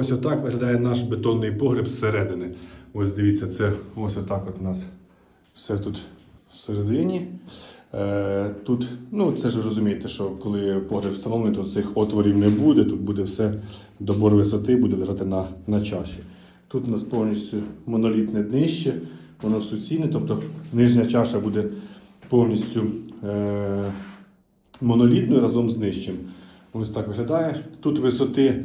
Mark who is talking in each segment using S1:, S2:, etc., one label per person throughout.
S1: ось отак виглядає наш бетонний погреб зсередини. Ось дивіться, це ось отак от у нас все тут всередині. Е, тут, ну це ж розумієте, що коли погреб встановлений, то цих отворів не буде. Тут буде все добор висоти, буде лежати на, на чаші. Тут у нас повністю монолітне днище, воно суцільне, тобто нижня чаша буде повністю е, монолітною разом з нижчим. Ось так виглядає. Тут висоти,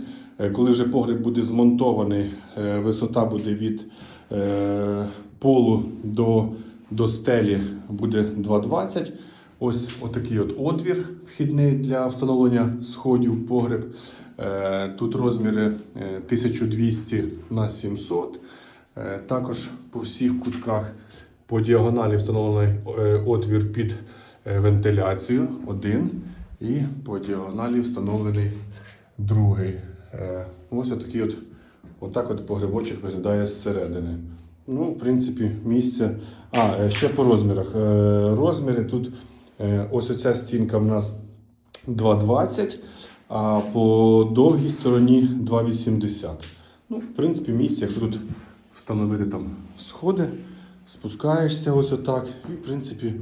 S1: коли вже погреб буде змонтований, е, висота буде від е, полу до, до стелі буде 2,20. Ось отакий от отвір вхідний для встановлення сходів в погреб. Е, Тут розміри е, 1200 на 700. Е, Також по всіх кутках по діагоналі встановлений е, отвір під е, вентиляцію один. І по діагоналі встановлений другий. Е, Ось отакий от, отак от погребочок виглядає зсередини. Ну, в принципі, місце. А, е, ще по розмірах. Е, Розміри тут ось оця стінка в нас 2,20, а по довгій стороні 2,80. Ну, в принципі, місце, якщо тут встановити там сходи, спускаєшся ось отак, і в принципі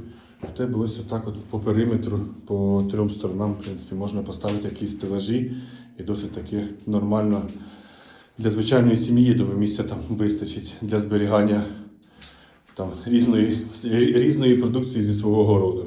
S1: в тебе ось отак от по периметру, по трьом сторонам, в принципі, можна поставити якісь стелажі і досить таки нормально для звичайної сім'ї, думаю, місця там вистачить для зберігання там, різної, різної продукції зі свого городу.